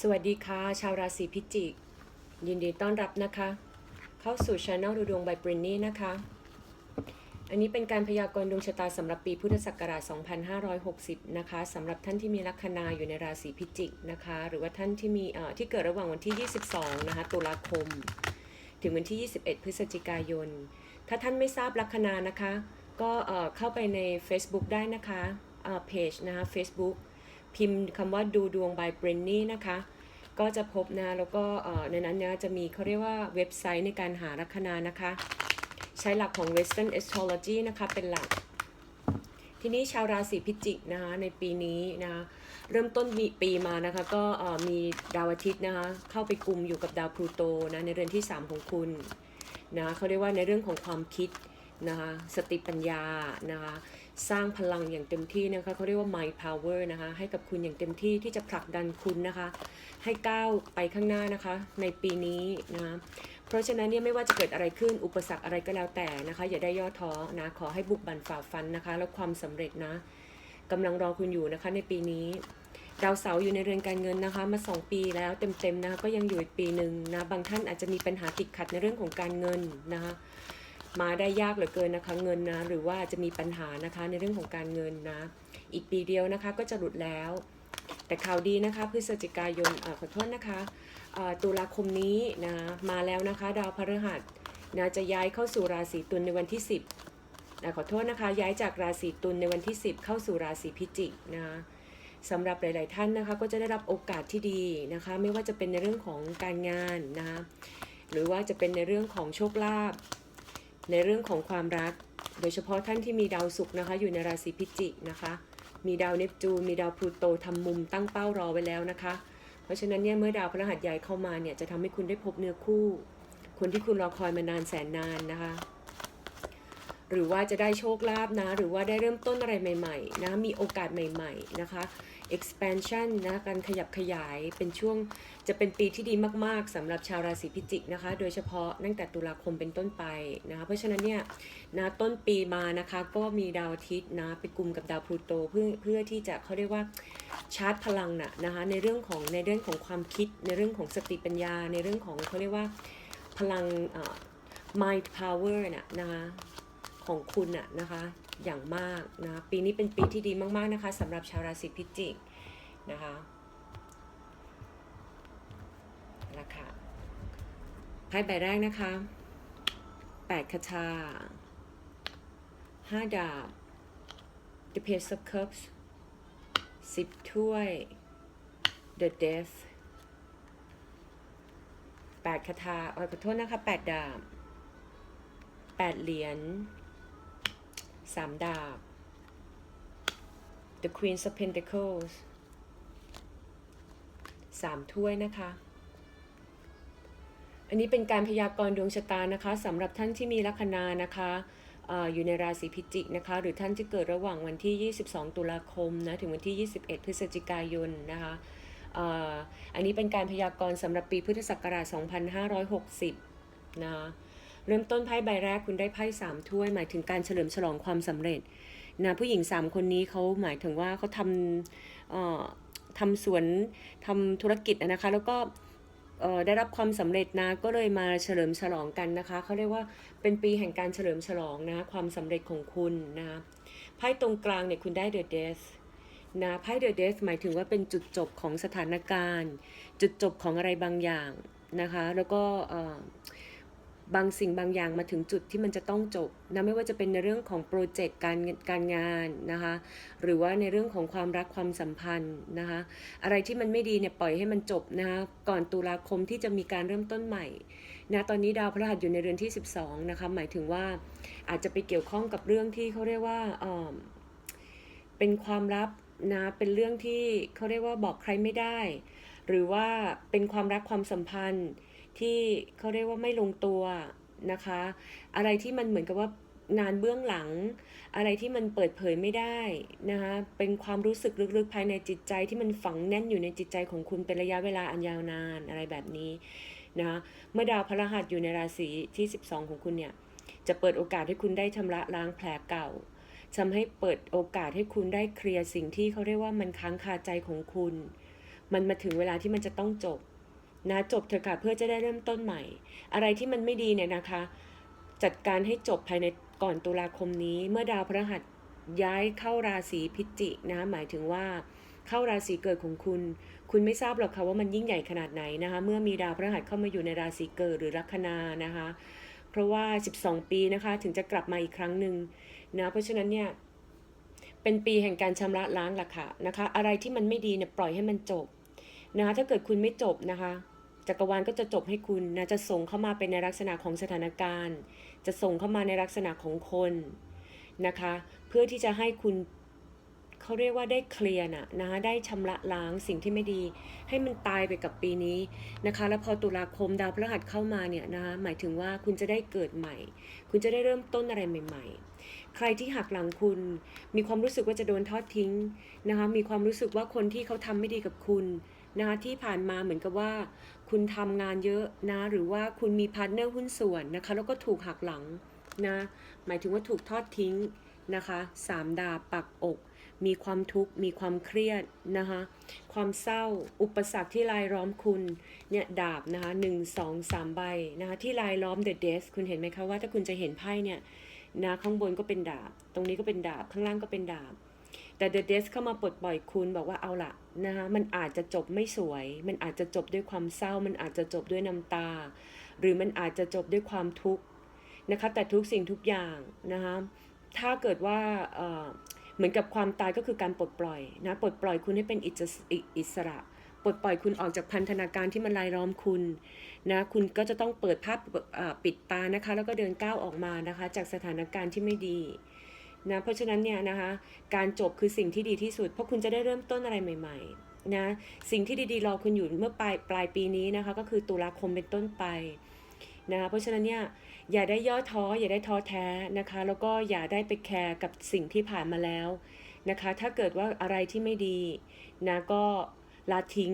สวัสดีค่ะ ชาวราศีพิจิก ยินดีต้อนรับนะคะ เข้าสู่ช anel ดูดวงใบปรินนี่นะคะ อันนี้เป็นการพยากรณ์ดวงชะตาสำหรับปีพุทธศักราช 2560 นะคะสำหรับท่านที่มีลัคนาอยู่ในราศีพิจิกนะคะ หรือว่าท่านที่มีเอ่อที่เกิดระหว่างวันที่ 22 นะคะ ตุลาคม ถึงวันที่ 21 พฤศจิกายน ถ้าท่านไม่ทราบลัคนานะคะ ก็เอ่อเข้าไปใน Facebook ได้นะคะเอ่อเพจนะคะ Facebook พิมพ์คำว่าดูดวง by b r e n n y นะคะ ก็จะพบนะ แล้วก็ในนั้นเนี่ยจะมีเขาเรียกว่าเว็บไซต์ในการหาลัคนานะคะ ใช้หลักของ Western Astrology นะคะ เป็นหลัก ทีนี้ชาวราศีพิจิกนะคะ ในปีนี้นะคะเริ่มต้นมีปีมานะคะ ก็มีดาวอาทิตย์นะคะ เข้าไปกลุ่มอยู่กับดาวพลูโตนะ ในเรือนที่ 3 ของคุณนะเขาเรียกว่าในเรื่องของความคิดนะคะ สติปัญญานะคะ สร้างพลังอย่างเต็มที่นะคะเขาเรียกว่า mind power นะคะให้กับคุณอย่างเต็มที่ที่จะผลักดันคุณนะคะ ให้ก้าวไปข้างหน้านะคะ ในปีนี้นะคะเพราะฉะนั้นเนี่ยไม่ว่าจะเกิดอะไรขึ้นอุปสรรคอะไรก็แล้วแต่นะคะ อย่าได้ย่อท้อนะขอให้บุกบันฝ่าฟันนะคะ แล้วความสำเร็จนะกำลังรอคุณอยู่นะคะในปีนี้ดาวเสาร์อยู่ในเรือนการเงินนะคะ มา 2 ปีแล้วเต็มๆนะคะก็ยังอยู่อีกปีหนึ่งนะบางท่านอาจจะมีปัญหาติดขัดในเรื่องของการเงินนะคะ มาได้ยากเหลือเกินนะคะเงินนะหรือว่าจะมีปัญหานะคะในเรื่องของการเงินนะ อีกปีเดียวนะคะก็จะหลุดแล้ว แต่ข่าวดีนะคะพฤศจิกายนอขอโทษนะคะตุลาคมนี้นะมาแล้วนะคะ ดาวพฤหัสนะจะย้ายเข้าสู่ราศีตุลในวันที่ 10นะขอโทษนะคะย้ายจากราศีตุลในวันที่ 10 เข้าสู่ราศีพิจิกนะสำหรับหลาย ๆ ท่านนะคะก็จะได้รับโอกาสที่ดีนะคะ ไม่ว่าจะเป็นในเรื่องของการงานนะหรือว่าจะเป็นในเรื่องของโชคลาภ ในเรื่องของความรัก โดยเฉพาะท่านที่มีดาวศุกร์นะคะ อยู่ในราศีพิจิกนะคะ มีดาวเนปจูน มีดาวพลูโตทำมุมตั้งเป้ารอไว้แล้วนะคะ เพราะฉะนั้นเนี่ยเมื่อดาวพฤหัสย้ายเข้ามาเนี่ยจะทำให้คุณได้พบเนื้อคู่ คนที่คุณรอคอยมานานแสนนานนะคะ หรือว่าจะได้โชคลาภนะ หรือว่าได้เริ่มต้นอะไรใหม่ ๆ นะ มีโอกาสใหม่ ๆ นะคะ expansion นะการขยับขยายเป็นช่วงจะเป็นปีที่ดีมาก ๆสำหรับชาวราศีพิจิกนะคะ โดยเฉพาะตั้งแต่ตุลาคมเป็นต้นไปนะคะเพราะฉะนั้นเนี่ยนะต้นปีมานะคะก็มีดาวอาทิตย์นะไปกลุ่มกับดาวพลูโตเพื่อเพื่อที่จะเขาเรียกว่าชาร์จพลังนะนะคะในเรื่องของในเรื่องของความคิด ในเรื่องของสติปัญญา ในเรื่องของเขาเรียกว่าพลัง mind power น่ะนะคะของคุณน่ะนะคะ อย่างมากนะปีนี้เป็นปีที่ดีมากๆนะคะสำหรับชาวราศีพิจิกนะคะราคาไพ่ใบแรกนะคะแปดคาถาห้าดาบ The Page of Cups สิบถ้วย The Death แปดคาถาขอโทษนะคะแปดดาบแปดเหรียญ สามดาบ The Queen of Pentacles สามถ้วยนะคะ อันนี้เป็นการพยากรณ์ดวงชะตานะคะสำหรับท่านที่มีลัคนานะคะอยู่ในราศีพิจิกนะคะ หรือท่านที่เกิดระหว่างวันที่ 22 ตุลาคมนะถึงวันที่ 21 พฤศจิกายนนะคะอ,อันนี้เป็นการพยากรณ์สำหรับปีพุทธศักราช 2560 นะคะ เริ่มต้นไพ่ใบแรกคุณได้ไพ่สามถ้วย หมายถึงการเฉลิมฉลองความสำเร็จนะผู้หญิงสามคนนี้เขาหมายถึงว่าเขาทำเอ่อทำสวนทำธุรกิจนะคะ แล้วก็เอ่อได้รับความสำเร็จนะก็เลยมาเฉลิมฉลองกันนะคะเขาเรียกว่าเป็นปีแห่งการเฉลิมฉลองนะความสำเร็จของคุณนะไพ่ตรงกลางเนี่ยคุณได้ The Death นะไพ่ The Death หมายถึงว่าเป็นจุดจบของสถานการณ์ จุดจบของอะไรบางอย่างนะคะ แล้วก็ บางสิ่งบางอย่างมาถึงจุดที่มันจะต้องจบนะไม่ว่าจะเป็นในเรื่องของโปรเจกต์การการงานนะคะหรือว่าในเรื่องของความรักความสัมพันธ์นะคะอะไรที่มันไม่ดีเนี่ยปล่อยให้มันจบนะคะก่อนตุลาคมที่จะมีการเริ่มต้นใหม่นะตอนนี้ดาวพฤหัสอยู่ในเรือนที่ 12นะคะหมายถึงว่าอาจจะไปเกี่ยวข้องกับเรื่องที่เขาเรียกว่าเอ่อเป็นความลับนะเป็นเรื่องที่เขาเรียกว่าบอกใครไม่ได้ หรือว่าเป็นความรักความสัมพันธ์ ที่เขาเรียกว่าไม่ลงตัวนะคะ อะไรที่มันเหมือนกับว่างานเบื้องหลัง อะไรที่มันเปิดเผยไม่ได้นะคะ เป็นความรู้สึกลึกๆภายในจิตใจที่มันฝังแน่นอยู่ในจิตใจของคุณเป็นระยะเวลาอันยาวนานอะไรแบบนี้นะคะเมื่อดาวพฤหัสอยู่ในราศีที่ 12 ของคุณเนี่ย จะเปิดโอกาสให้คุณได้ชำระล้างแผลเก่าทำให้เปิดโอกาสให้คุณได้เคลียร์สิ่งที่เขาเรียกว่ามันค้างคาใจของคุณ มันมาถึงเวลาที่มันจะต้องจบ นะจบเถอะค่ะเพื่อจะได้เริ่มต้นใหม่ อะไรที่มันไม่ดีเนี่ยนะคะ จัดการให้จบภายในก่อนตุลาคมนี้ เมื่อดาวพฤหัสย้ายเข้าราศีพิจิกนะคะหมายถึงว่าเข้าราศีเกิดของคุณ คุณไม่ทราบหรอกค่ะว่ามันยิ่งใหญ่ขนาดไหนนะคะ เมื่อมีดาวพฤหัสเข้ามาอยู่ในราศีเกิดหรือลัคนานะคะ เพราะว่า 12 ปีนะคะถึงจะกลับมาอีกครั้งหนึ่งนะ เพราะฉะนั้นเนี่ยเป็นปีแห่งการชำระล้างล่ะค่ะนะคะ อะไรที่มันไม่ดีเนี่ยปล่อยให้มันจบนะคะถ้าเกิดคุณไม่จบนะคะ จักรวาลก็จะจบให้คุณนะจะส่งเข้ามาเป็นในลักษณะของสถานการณ์ จะส่งเข้ามาในลักษณะของคนนะคะ เพื่อที่จะให้คุณเขาเรียกว่าได้เคลียร์นะนะคะได้ชำระล้างสิ่งที่ไม่ดี ให้มันตายไปกับปีนี้นะคะ แล้วพอตุลาคมดาวพฤหัสเข้ามาเนี่ยนะคะหมายถึงว่าคุณจะได้เกิดใหม่ คุณจะได้เริ่มต้นอะไรใหม่ ๆ ใครที่หักหลังคุณ มีความรู้สึกว่าจะโดนทอดทิ้งนะคะมีความรู้สึกว่าคนที่เขาทำไม่ดีกับคุณ นะคะที่ผ่านมาเหมือนกับว่า คุณทำงานเยอะนะหรือว่าคุณมีพาร์ทเนอร์หุ้นส่วนนะคะแล้วก็ถูกหักหลังนะหมายถึงว่าถูกทอดทิ้งนะคะสามดาบปักอก มีความทุกข์ มีความเครียดนะคะความเศร้าอุปสรรคที่รายล้อมคุณเนี่ยดาบนะคะหนึ่งสองสามใบนะคะที่รายล้อม The Death คุณเห็นไหมคะว่าถ้าคุณจะเห็นไพ่เนี่ยนะข้างบนก็เป็นดาบ ตรงนี้ก็เป็นดาบข้างล่างก็เป็นดาบ แต่ The Death เข้ามาปลดปล่อยคุณบอกว่าเอาละนะคะมันอาจจะจบไม่สวย มันอาจจะจบด้วยความเศร้า มันอาจจะจบด้วยน้ำตา หรือมันอาจจะจบด้วยความทุกข์นะคะแต่ทุกสิ่งทุกอย่างนะคะถ้าเกิดว่าเหมือนกับความตายก็คือการปลดปล่อยนะปลดปล่อยคุณให้เป็นอิสระปลดปล่อยคุณออกจากพันธนาการที่มันรายล้อมคุณนะคุณก็จะต้องเปิดภาพปิดตานะคะ แล้วก็เดินก้าวออกมานะคะ จากสถานการณ์ที่ไม่ดี นะเพราะฉะนั้นเนี่ยนะคะการจบคือสิ่งที่ดีที่สุด เพราะคุณจะได้เริ่มต้นอะไรใหม่ ๆ นะสิ่งที่ดีๆรอคุณอยู่เมื่อปลายปลายปีนี้นะคะ ก็คือตุลาคมเป็นต้นไปนะคะเพราะฉะนั้นเนี่ยอย่าได้ย่อท้ออย่าได้ท้อแท้นะคะ แล้วก็อย่าได้ไปแคร์กับสิ่งที่ผ่านมาแล้วนะคะ ถ้าเกิดว่าอะไรที่ไม่ดีนะก็ ละทิ้ง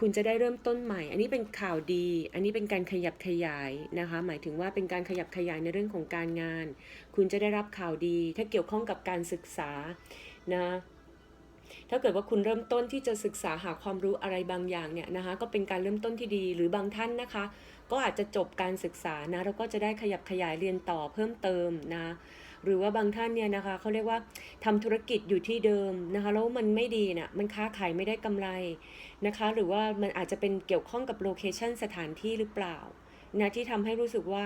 คุณจะได้เริ่มต้นใหม่ อันนี้เป็นข่าวดี อันนี้เป็นการขยับขยายนะคะ หมายถึงว่าเป็นการขยับขยายในเรื่องของการงาน คุณจะได้รับข่าวดี ถ้าเกี่ยวข้องกับการศึกษานะถ้าเกิดว่าคุณเริ่มต้นที่จะศึกษาหาความรู้อะไรบางอย่างเนี่ยนะคะก็เป็นการเริ่มต้นที่ดีหรือบางท่านนะคะ ก็อาจจะจบการศึกษานะแล้วก็จะได้ขยับขยายเรียนต่อเพิ่มเติมนะ หรือว่าบางท่านเนี่ยนะคะเขาเรียกว่าทำธุรกิจอยู่ที่เดิมนะคะแล้วมันไม่ดีนะ่ะมันค้าขายไม่ได้กำไรนะคะ หรือว่ามันอาจจะเป็นเกี่ยวข้องกับโลเคชันสถานที่หรือเปล่านะที่ทำให้รู้สึกว่า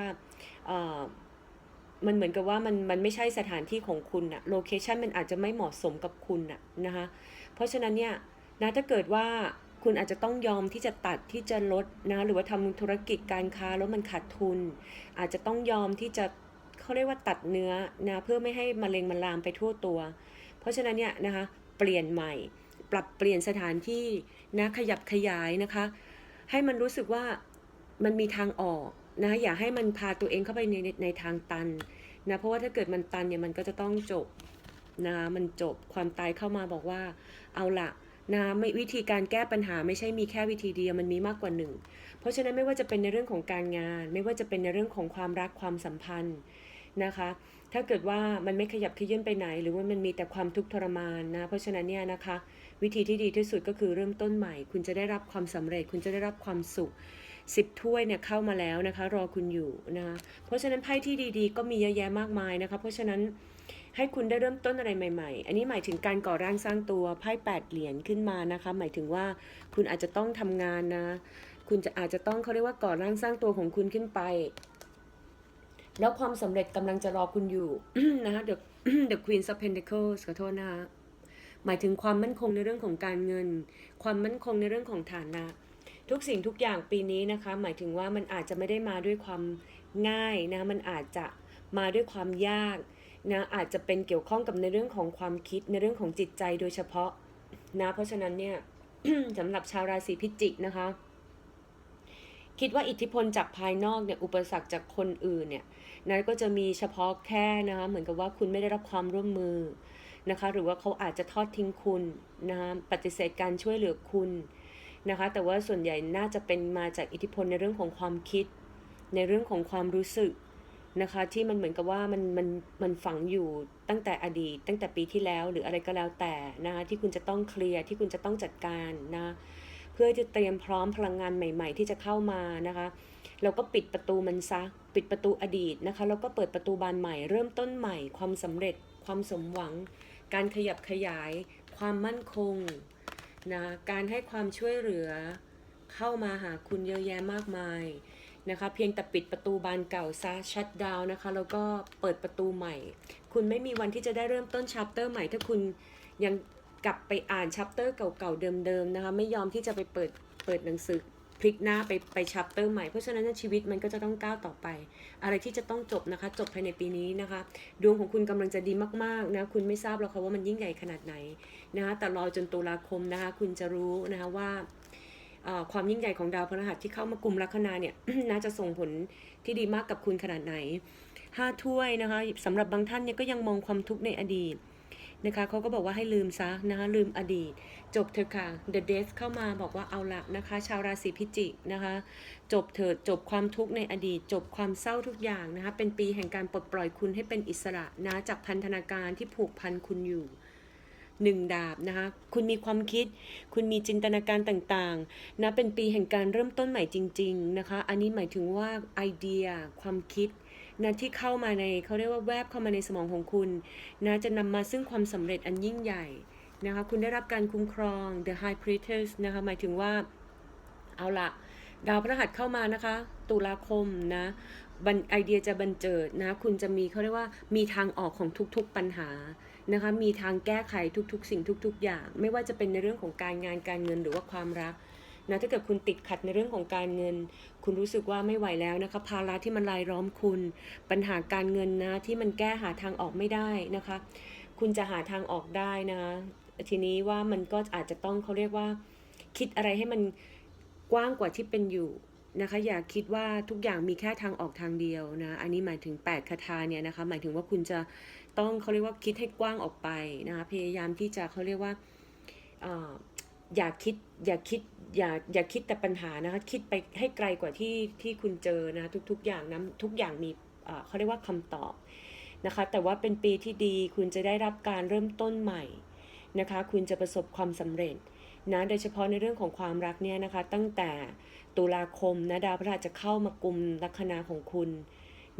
มันเหมือนกับว่ามันมันไม่ใช่สถานที่ของคุณอะโลเคชันมันอาจจะไม่เหมาะสมกับคุณอะนะคะเพราะฉะนั้นเนี่ยนะถ้าเกิดว่าคุณอาจจะต้องยอมที่จะตัดที่จะลดนะหรือว่าทำธุรกิจการค้าแล้วมันขาดทุน อาจจะต้องยอมที่จะ เขาเรียกว่าตัดเนื้อนะเพื่อไม่ให้มะเร็งมันลามไปทั่วตัว เพราะฉะนั้นเนี่ยนะคะเปลี่ยนใหม่ ปรับเปลี่ยนสถานที่นะขยับขยายนะคะ ให้มันรู้สึกว่ามันมีทางออกนะอย่าให้มันพาตัวเองเข้าไปในในทางตันนะเพราะว่าถ้าเกิดมันตันเนี่ยมันก็จะต้องจบนะมันจบความตายเข้ามาบอกว่า เอาละ นะไม่วิธีการแก้ปัญหาไม่ใช่มีแค่วิธีเดียวมันมีมากกว่าหนึ่ง เพราะฉะนั้นไม่ว่าจะเป็นในเรื่องของการงาน ไม่ว่าจะเป็นในเรื่องของความรักความสัมพันธ์นะคะ ถ้าเกิดว่ามันไม่ขยับขยื่นไปไหน หรือว่ามันมีแต่ความทุกข์ทรมานนะ เพราะฉะนั้นเนี่ยนะคะ วิธีที่ดีที่สุดก็คือเริ่มต้นใหม่ คุณจะได้รับความสำเร็จ คุณจะได้รับความสุขสิบถ้วยเนี่ยเข้ามาแล้วนะคะ รอคุณอยู่นะคะเพราะฉะนั้นไพ่ที่ดีๆ ก็มีเยอะแยะมากมายนะคะ เพราะฉะนั้น ให้คุณได้เริ่มต้นอะไรใหม่ ๆ อันนี้หมายถึงการก่อร่างสร้างตัวไพ่แปดเหรียญขึ้นมานะคะ หมายถึงว่าคุณอาจจะต้องทำงานนะ คุณจะอาจจะต้องเขาเรียกว่าก่อร่างสร้างตัวของคุณขึ้นไป แล้วความสำเร็จกำลังจะรอคุณอยู่นะคะ The The Queen of Pentacles ขอโทษนะคะหมายถึงความมั่นคงในเรื่องของการเงิน ความมั่นคงในเรื่องของฐานะ ทุกสิ่งทุกอย่างปีนี้นะคะ หมายถึงว่ามันอาจจะไม่ได้มาด้วยความง่ายนะ มันอาจจะมาด้วยความยาก นะอาจจะเป็นเกี่ยวข้องกับในเรื่องของความคิดในเรื่องของจิตใจโดยเฉพาะนะเพราะฉะนั้นเนี่ยสำหรับชาวราศีพิจิกนะคะ คิดว่าอิทธิพลจากภายนอกเนี่ยอุปสรรคจากคนอื่นเนี่ยนั้นก็จะมีเฉพาะแค่นะคะเหมือนกับว่าคุณไม่ได้รับความร่วมมือนะคะหรือว่าเขาอาจจะทอดทิ้งคุณนะคะปฏิเสธการช่วยเหลือคุณนะคะแต่ว่าส่วนใหญ่น่าจะเป็นมาจากอิทธิพลในเรื่องของความคิด ในเรื่องของความรู้สึก นะคะ ที่มันเหมือนกับว่ามันมันมันฝังอยู่ตั้งแต่อดีต ตั้งแต่ปีที่แล้วหรืออะไรก็แล้วแต่นะคะที่คุณจะต้องเคลียร์ที่คุณจะต้องจัดการนะเพื่อจะเตรียมพร้อมพลังงานใหม่ ๆ ที่จะเข้ามานะคะแล้วก็ปิดประตูมันซะ ปิดประตูอดีตนะคะแล้วก็เปิดประตูบานใหม่ เริ่มต้นใหม่ ความสำเร็จ ความสมหวัง การขยับขยาย ความมั่นคงนะการให้ความช่วยเหลือเข้ามาหาคุณเยอะแยะมากมาย นะคะเพียงแต่ปิดประตูบานเก่าซะชัดดาวนะคะแล้วก็เปิดประตูใหม่ คุณไม่มีวันที่จะได้เริ่มต้นชัปเตอร์ใหม่ ถ้าคุณยังกลับไปอ่านชัปเตอร์เก่าๆเดิมๆนะคะไม่ยอมที่จะไปเปิดเปิดหนังสือพลิกหน้าไปไปชัปเตอร์ใหม่เพราะฉะนั้นชีวิตมันก็จะต้องก้าวต่อไป อะไรที่จะต้องจบนะคะ จบภายในปีนี้นะคะ ดวงของคุณกำลังจะดีมากๆนะคุณไม่ทราบหรอกค่ะว่ามันยิ่งใหญ่ขนาดไหนนะคะแต่รอจนตุลาคมนะคะ คุณจะรู้นะคะว่า ความยิ่งใหญ่ของดาวพฤหัสที่เข้ามากลุ่มลัคนาเนี่ยน่าจะส่งผลที่ดีมากกับคุณขนาดไหนห้าถ้วยนะคะสำหรับบางท่านเนี่ยก็ยังมองความทุกข์ในอดีตนะคะเขาก็บอกว่าให้ลืมซะนะคะลืมอดีต จบเถอะค่ะ The Death เข้ามาบอกว่าเอาละนะคะ ชาวราศีพิจิกนะคะ จบเถิดจบความทุกข์ในอดีต จบความเศร้าทุกอย่างนะคะ เป็นปีแห่งการปลดปล่อยคุณให้เป็นอิสระนะจากพันธนาการที่ผูกพันคุณอยู่ หนึ่งดาบนะคะ คุณมีความคิด คุณมีจินตนาการต่างๆ นะ เป็นปีแห่งการเริ่มต้นใหม่จริง ๆ นะคะ อันนี้หมายถึงว่าไอเดีย ความคิดนะที่เข้ามาในเขาเรียกว่าแวบเข้ามาในสมองของคุณนะจะนำมาซึ่งความสำเร็จอันยิ่งใหญ่นะคะ คุณได้รับการคุ้มครอง The High Priestess นะคะ หมายถึงว่า เอาละดาวพฤหัสเข้ามานะคะ ตุลาคมนะไอเดียจะบันเจิดนะ คุณจะมีเขาเรียกว่ามีทางออกของทุกๆปัญหา นะคะมีทางแก้ไขทุกๆ สิ่งทุก ๆ อย่าง ไม่ว่าจะเป็นในเรื่องของการงานการเงินหรือว่าความรักนะถ้าเกิดคุณติดขัดในเรื่องของการเงิน คุณรู้สึกว่าไม่ไหวแล้วนะคะภาระที่มันรายล้อมคุณ ปัญหาการเงินนะที่มันแก้หาทางออกไม่ได้นะคะ คุณจะหาทางออกได้นะคะทีนี้ว่ามันก็อาจจะต้องเขาเรียกว่า คิดอะไรให้มันกว้างกว่าที่เป็นอยู่นะคะอย่าคิดว่าทุกอย่างมีแค่ทางออกทางเดียวนะ อันนี้หมายถึง 8 คาถาเนี่ยนะคะ หมายถึงว่าคุณจะ ต้องเขาเรียกว่าคิดให้กว้างออกไปนะคะพยายามที่จะเขาเรียกว่าอย่าคิดอย่าคิดอย่าอย่าคิดแต่ปัญหานะคะคิดไปให้ไกลกว่าที่ที่คุณเจอนะทุกๆอย่างนะทุกอย่างมีเขาเรียกว่าคำตอบนะคะแต่ว่าเป็นปีที่ดีคุณจะได้รับการเริ่มต้นใหม่นะคะคุณจะประสบความสำเร็จนะโดยเฉพาะในเรื่องของความรักเนี่ยนะคะตั้งแต่ตุลาคมนะดาวพฤหัสจะเข้ามากลุ่มลัคนาของคุณ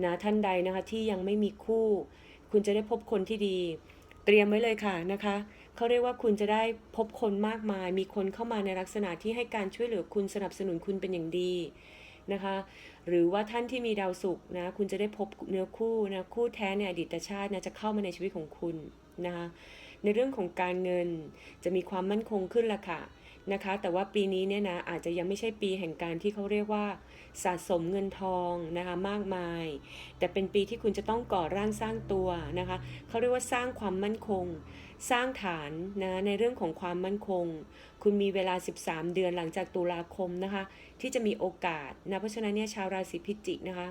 นะท่านใดนะคะที่ยังไม่มีคู่ คุณจะได้พบคนที่ดี เตรียมไว้เลยค่ะนะคะเขาเรียกว่าคุณจะได้พบคนมากมาย มีคนเข้ามาในลักษณะที่ให้การช่วยเหลือคุณสนับสนุนคุณเป็นอย่างดีนะคะ หรือว่าท่านที่มีดาวศุกร์นะ คุณจะได้พบเนื้อคู่นะคู่แท้ในอดีตชาตินะจะเข้ามาในชีวิตของคุณนะคะในเรื่องของการเงินจะมีความมั่นคงขึ้นละค่ะ นะคะ แต่ว่าปีนี้เนี่ยนะอาจจะยังไม่ใช่ปีแห่งการที่เขาเรียกว่า สะสมเงินทองนะคะมากมาย แต่เป็นปีที่คุณจะต้องก่อร่างสร้างตัวนะคะเขาเรียกว่าสร้างความมั่นคง สร้างฐานนะในเรื่องของความมั่นคง คุณมีเวลา 13 เดือนหลังจากตุลาคมนะคะ ที่จะมีโอกาสนะเพราะฉะนั้นเนี่ยชาวราศีพิจิกนะคะ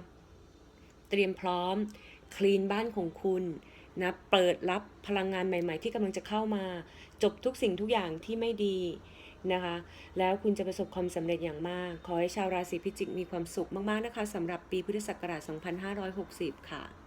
เตรียมพร้อมคลีนบ้านของคุณนะเปิดรับพลังงานใหม่ ๆ ที่กำลังจะเข้ามา จบทุกสิ่งทุกอย่างที่ไม่ดี นะคะ แล้วคุณจะประสบความสำเร็จอย่างมาก ขอให้ชาวราศีพิจิกมีความสุขมากๆนะคะสำหรับปีพุทธศักราช 2560 ค่ะ